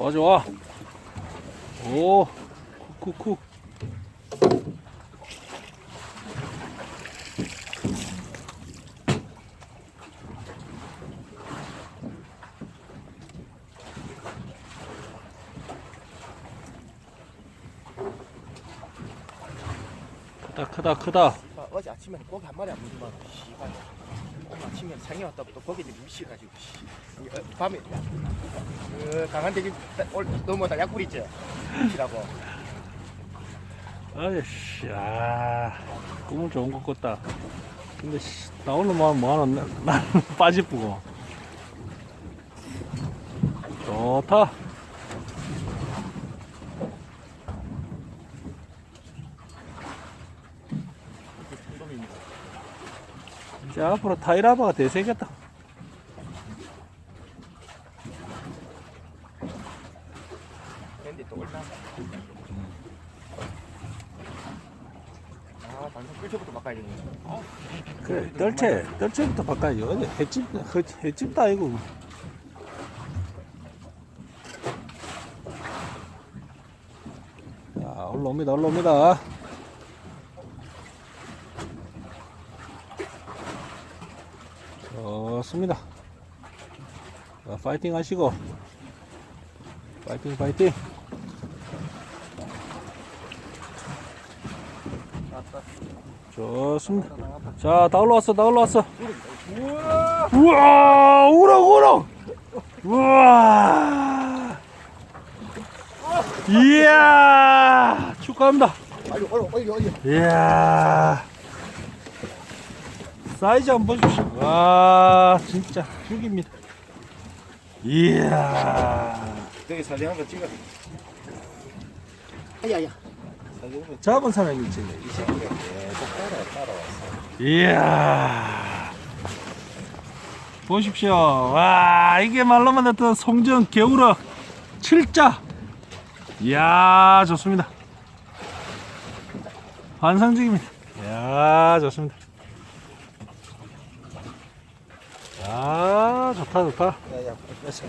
좋아 좋아. 오 쿡쿡쿡. 크다 크다 크다. 아, 어제 아침에 고기 한 마리 안 먹으면 씨발 오늘 아침에 생이 왔다 부터 고기 좀 미치가지고 씨. 이, 어, 밤에 그 강한 대기 넘어다. 약불 있지? 미치라고. 아이씨 야 꿈을 좋은 것 같다. 근데 씨, 나 오늘 뭐, 뭐하는 나는 빠지쁘고. 좋다. 놈입니다 이제 앞으로 타이라바가 대세겠다. 근데 또 올라 아 바꿔야겠네. 아, 그래 떨채 떨채부터 바꿔야지 어디 횟집 횟- 횟집도 아니고. 자 올라옵니다 올라옵니다 좋습니다. 자, 파이팅 하시고. 파이팅 파이팅. 좋습니다. 자 다 올라왔어 다 올라왔어. 우와! 우럭 우럭! 우와! 이야! 축하합니다. 이야 사이즈 한번 보십시오. 와 진짜 죽입니다. 이야. 저기 사진 한번 찍어. 아야야. 사진 잡은 사람이 있지 이 새끼가 계속 따라 따라왔어 이야. 보십시오. 와 이게 말로만 듣던 송정 개우럭 7자. 이야 좋습니다. 환상적입니다. 이야 좋습니다 야 좋다 좋다. 야야 뺐어